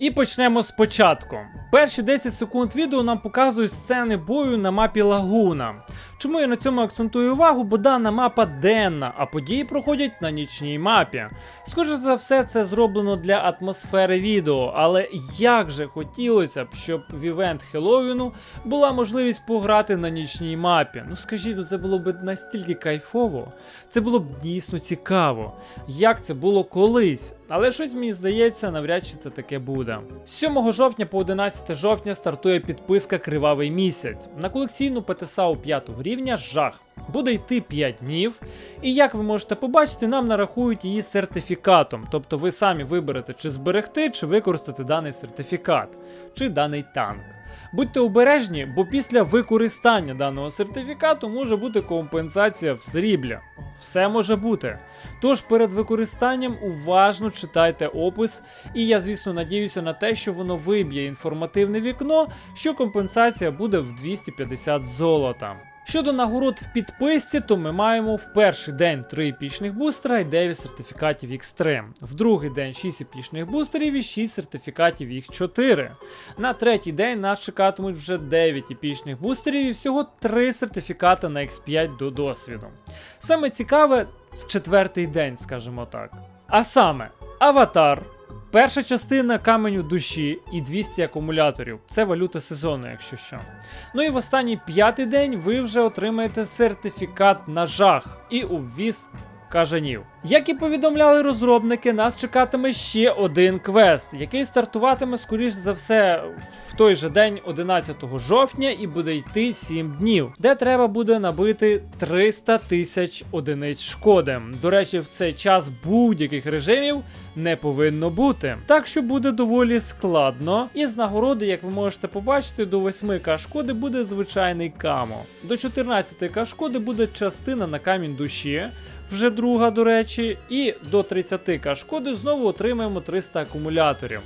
І почнемо спочатку. Перші 10 секунд відео нам показують сцени бою на мапі Лагуна. Чому я на цьому акцентую увагу, бо дана мапа денна, а події проходять на нічній мапі. Схоже за все, це зроблено для атмосфери відео, але як же хотілося б, щоб в івент Хеллоуіну була можливість пограти на нічній мапі. Ну скажіть, ну це було б настільки кайфово, це було б дійсно цікаво, як це було колись. Але щось мені здається, навряд чи це таке буде. З 7 жовтня по 11 жовтня стартує підписка Кривавий місяць. На колекційну ПТСАУ 5 рівня жах. Буде йти 5 днів, і як ви можете побачити, нам нарахують її сертифікатом. Тобто ви самі виберете, чи зберегти, чи використати даний сертифікат, чи даний танк. Будьте обережні, бо після використання даного сертифікату може бути компенсація в сріблі. Все може бути. Тож перед використанням уважно читайте опис, і я, звісно, надіюся на те, що воно виб'є інформативне вікно, що компенсація буде в 250 золота. Щодо нагород в підписці, то ми маємо в перший день 3 епічних бустера і 9 сертифікатів X3. В другий день 6 епічних бустерів і 6 сертифікатів X4. На третій день нас чекатимуть вже 9 епічних бустерів і всього 3 сертифікати на X5 до досвіду. Саме цікаве в четвертий день, скажімо так. А саме, аватар. Перша частина каменю душі і 200 акумуляторів. Це валюта сезону, якщо що. Ну і в останній п'ятий день ви вже отримаєте сертифікат на жах і обвіз кажанів. Як і повідомляли розробники, нас чекатиме ще один квест, який стартуватиме, скоріш за все, в той же день, 11 жовтня, і буде йти 7 днів, де треба буде набити 300 тисяч одиниць шкоди. До речі, в цей час будь-яких режимів не повинно бути. Так що буде доволі складно. І з нагороди, як ви можете побачити, до 8к шкоди буде звичайний камо. До 14к шкоди буде частина на камінь душі, вже друга, до речі, і до 30к шкоди знову отримаємо 300 акумуляторів.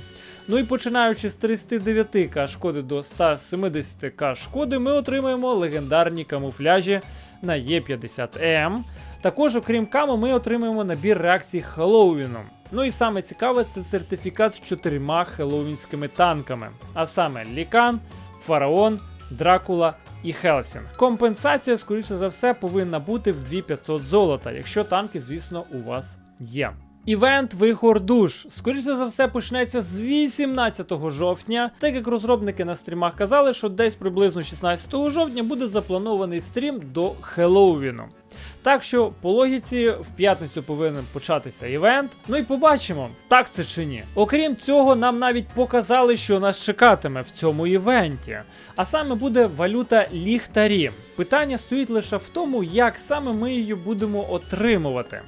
Ну і починаючи з 39к шкоди до 170к шкоди, ми отримаємо легендарні камуфляжі на Е50М. Також, окрім каму, ми отримаємо набір реакцій Хеллоуіну. Ну і саме цікаве, це сертифікат з чотирма хеллоуінськими танками, а саме Лікан, Фараон, Дракула і Хелсінг. Компенсація, скоріше за все, повинна бути в 2500 золота, якщо танки, звісно, у вас є. Івент Вихор душ, скоріше за все, почнеться з 18 жовтня, так як розробники на стрімах казали, що десь приблизно 16 жовтня буде запланований стрім до Хеллоуіну. Так що по логіці в п'ятницю повинен початися івент. Ну і побачимо, так це чи ні. Окрім цього, нам навіть показали, що нас чекатиме в цьому івенті. А саме буде валюта ліхтарі. Питання стоїть лише в тому, як саме ми її будемо отримувати.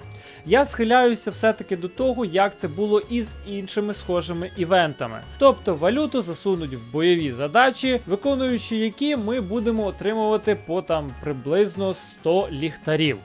Я схиляюся все-таки до того, як це було із іншими схожими івентами. Тобто валюту засунуть в бойові задачі, виконуючи які ми будемо отримувати по там приблизно 100 ліхтарів.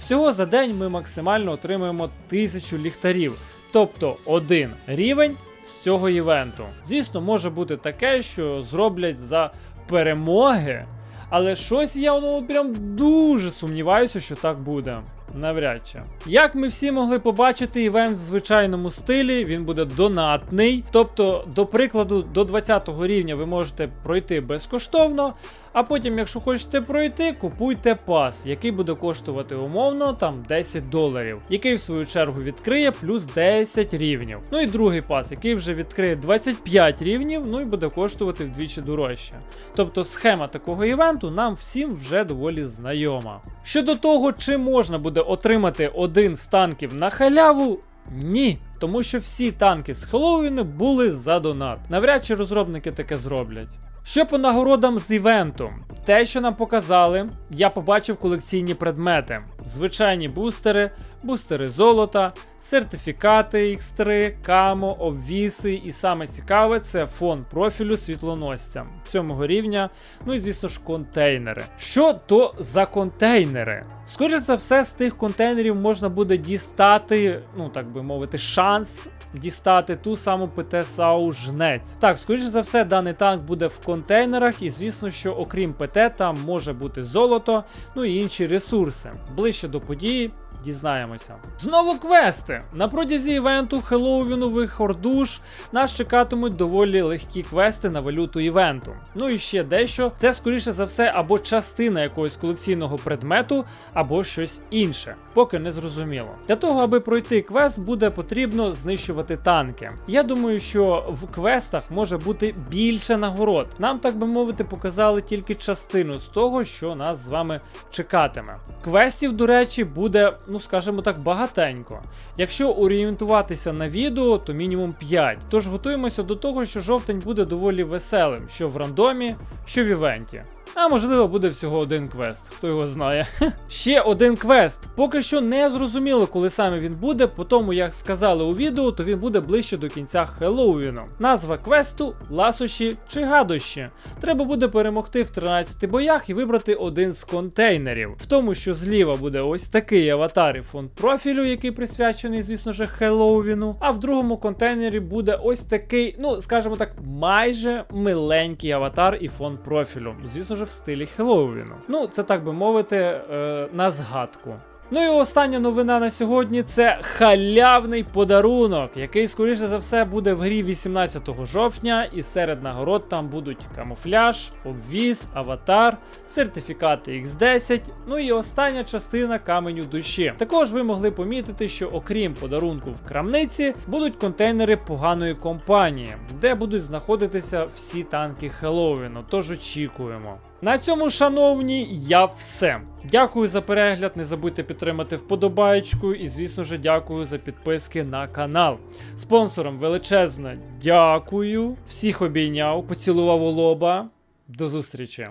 Всього за день ми максимально отримуємо 1000 ліхтарів, тобто один рівень з цього івенту. Звісно, може бути таке, що зроблять за перемоги, але щось я ну, прям дуже сумніваюся, що так буде. Навряд чи. Як ми всі могли побачити, івент в звичайному стилі, він буде донатний. Тобто, до прикладу, до 20 рівня ви можете пройти безкоштовно, а потім, якщо хочете пройти, купуйте пас, який буде коштувати умовно там 10 доларів, який в свою чергу відкриє плюс 10 рівнів. Ну і другий пас, який вже відкриє 25 рівнів, ну і буде коштувати вдвічі дорожче. Тобто схема такого івенту нам всім вже доволі знайома. Щодо того, чи можна буде отримати один з танків на халяву, ні. Тому що всі танки з Хеллоуіну були за донат. Навряд чи розробники таке зроблять. Що по нагородам з івенту? Те, що нам показали, я побачив колекційні предмети: звичайні бустери, бустери золота, сертифікати X3, камо, обвіси, і саме цікаве це фон профілю світлоносця сьомого рівня. Ну і звісно ж контейнери. Що то за контейнери? Скоріше за все, з тих контейнерів можна буде дістати, ну так би мовити, шанс дістати ту саму ПТ-САУ жнець. Так, скоріше за все, даний танк буде в контейнерах, і звісно, що окрім ПТ, там може бути золото, ну і інші ресурси. Ближче до події дізнаємося. Знову квести. На протязі івенту Хеллоуінових Хордуш нас чекатимуть доволі легкі квести на валюту івенту. Ну і ще дещо. Це скоріше за все або частина якогось колекційного предмету, або щось інше. Поки не зрозуміло. Для того, аби пройти квест, буде потрібно знищувати танки. Я думаю, що в квестах може бути більше нагород. Нам, так би мовити, показали тільки частину з того, що нас з вами чекатиме. Квестів, до речі, буде, ну скажімо так, багатенько. Якщо орієнтуватися на відео, то мінімум 5. Тож готуємося до того, що жовтень буде доволі веселим, що в рандомі, що в івенті. А можливо, буде всього один квест, хто його знає. Ще один квест. Поки що не зрозуміло, коли саме він буде, по тому як сказали у відео, то він буде ближче до кінця Хеллоуіну. Назва квесту ласощі чи гадощі. Треба буде перемогти в 13 боях і вибрати один з контейнерів. В тому, що зліва буде ось такий аватар і фон профілю, який присвячений, звісно ж, Хеллоуіну. А в другому контейнері буде ось такий, ну скажімо так, майже миленький аватар і фон профілю. Звісно ж, стилі Хеллоуіну. Ну, це так би мовити, е, на згадку. Ну і остання новина на сьогодні це халявний подарунок, який, скоріше за все, буде в грі 18 жовтня, і серед нагород там будуть камуфляж, обвіз, аватар, сертифікати X10, ну і остання частина каменю душі. Також ви могли помітити, що окрім подарунку в крамниці, будуть контейнери поганої компанії, де будуть знаходитися всі танки Хеллоуіну, тож очікуємо. На цьому, шановні, я все. Дякую за перегляд. Не забудьте підтримати вподобайку і, звісно ж, дякую за підписки на канал. Спонсорам величезне дякую. Всіх обійняв, поцілував у лоба. До зустрічі!